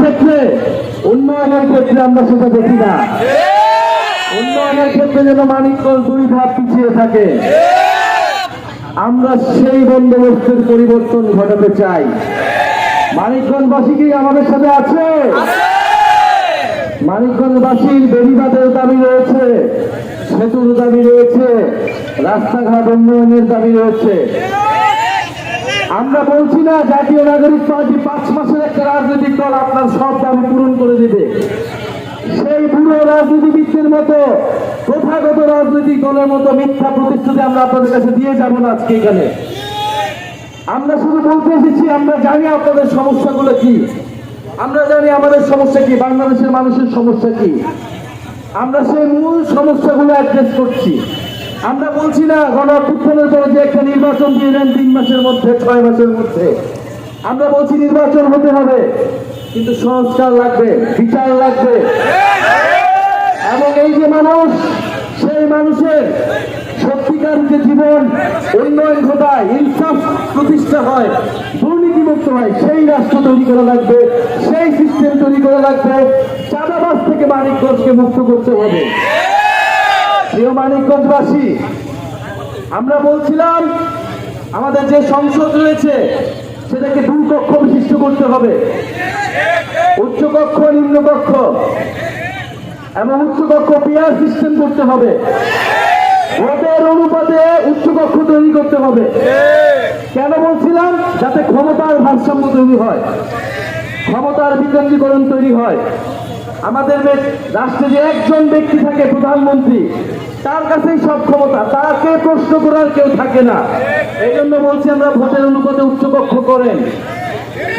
ক্ষেত্রে, উন্নয়নের ক্ষেত্রে আমরা সেটা দেখি না। উন্নয়নের ক্ষেত্রে যেন মানিকগঞ্জ দুই ধাপ পিছিয়ে থাকে। আমরা সেই বন্দোবস্তের পরিবর্তন ঘটাতে চাই। মানিকগঞ্জবাসী কি আমাদের সাথে আছে। মানিকগঞ্জবাসীর বেড়িবাদের দাবি রয়েছে, সেতুর দাবি রয়েছে, রাস্তাঘাট উন্নয়নের দাবি রয়েছে। আমরা বলছি না জাতীয় নাগরিক পার্টি পাঁচ মাসের একটা রাজনৈতিক দল আপনার সব দাবি পূরণ করে দেবে। সেই বুড়ো রাজনীতিবিদদের মতো, প্রথাগত রাজনৈতিক দলের মতো মিথ্যা প্রতিশ্রুতি আমরা আপনাদের কাছে দিয়ে যাব না আজকে এখানে। আমরা শুধু বলতে এসেছি, আমরা জানি আপনাদের সমস্যাগুলো কি। আমরা জানি আমাদের সমস্যা কি, বাংলাদেশের মানুষের সমস্যা কি। আমরা সেই মূল সমস্যাগুলো অ্যাড্রেস করছি। আমরা বলছি না গণ অভ্যুত্থানের পরে যে একটা নির্বাচন দিয়ে দেন তিন মাসের মধ্যে, ছয় মাসের মধ্যে। আমরা বলছি নির্বাচন হতে হবে, কিন্তু সংস্কার লাগবে, বিচার লাগবে। এবং এই যে মানুষ, সেই মানুষের সত্যিকার যে জীবন, উন্নয়ন ঘটায়, ইনসাফ প্রতিষ্ঠা হয়, দুর্নীতিমুক্ত হয়, সেই রাষ্ট্র তৈরি করা লাগবে, সেই সিস্টেম তৈরি করা লাগবে। চাঁদাবাস থেকে মানিকগঞ্জকে মুক্ত করতে হবে। প্রিয় মানিকগঞ্জবাসী আমরা বলছিলাম, আমাদের যে সংসদ রয়েছে, সেটাকে দুই কক্ষ বিশিষ্ট করতে হবে। উচ্চ কক্ষ নিম্ন কক্ষ এবং উচ্চ কক্ষ পিয়ার সিস্টেম করতে হবে। ভোটের অনুপাতে উচ্চ কক্ষ তৈরি করতে হবে। কেন বলছিলাম? যাতে ক্ষমতার ভারসাম্য তৈরি হয়। ক্ষমতার বিকেন্দ্রীকরণ তৈরি হয়। আমাদের রাষ্ট্রে যে একজন ব্যক্তি থাকে প্রধানমন্ত্রী, তার কাছেই সব ক্ষমতা, তাকে প্রশ্ন করার কেউ থাকে না। এই জন্য বলছি আমরা ভোটের অনুপাতে উচ্চকক্ষ করেন,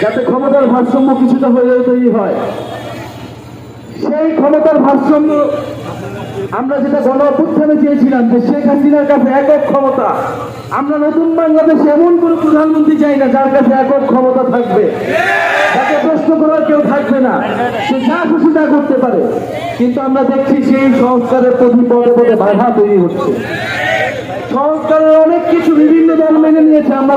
যাতে ক্ষমতার ভারসাম্য কিছুটা হয়ে তৈরি হয়। সেই ক্ষমতার ভারসাম্য আমরা যেটা গণ চেয়েছিলাম যে শেখ হাসিনার কাছে একক ক্ষমতা, আমরা নতুন বাংলাদেশে এমন কোন প্রধানমন্ত্রী চাই না যার কাছে একক ক্ষমতা থাকবে। যাকে প্রশ্ন করার কেউ থাকবে না। সে যা খুশি তা করতে পারে। কিন্তু আমরা দেখছি সেই সংস্কারের প্রতি পদে পদে বাধা তৈরি হচ্ছে। সংস্কারের অনেক কিছু বিভিন্ন দল মেনে নিয়েছে। আমরা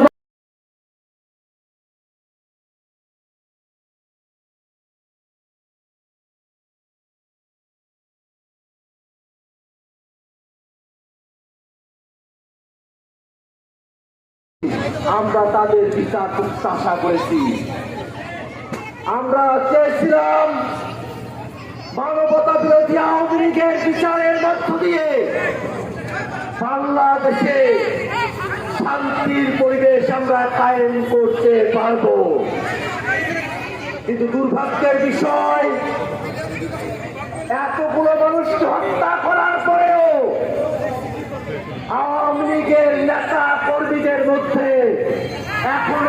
আমরা তাদের বিচার প্রত্যাশা করেছি। আমরা চেয়েছিলাম মানবতা বিরোধী আওয়ামী লীগের বিচারের মধ্য দিয়ে বাংলাদেশে শান্তির পরিবেশ আমরা কায়েম করতে পারব। কিন্তু দুর্ভাগ্যের বিষয়, এতগুলো মানুষকে হত্যা করার পরেও আওয়ামী লীগের নেতা মধ্যে এখনও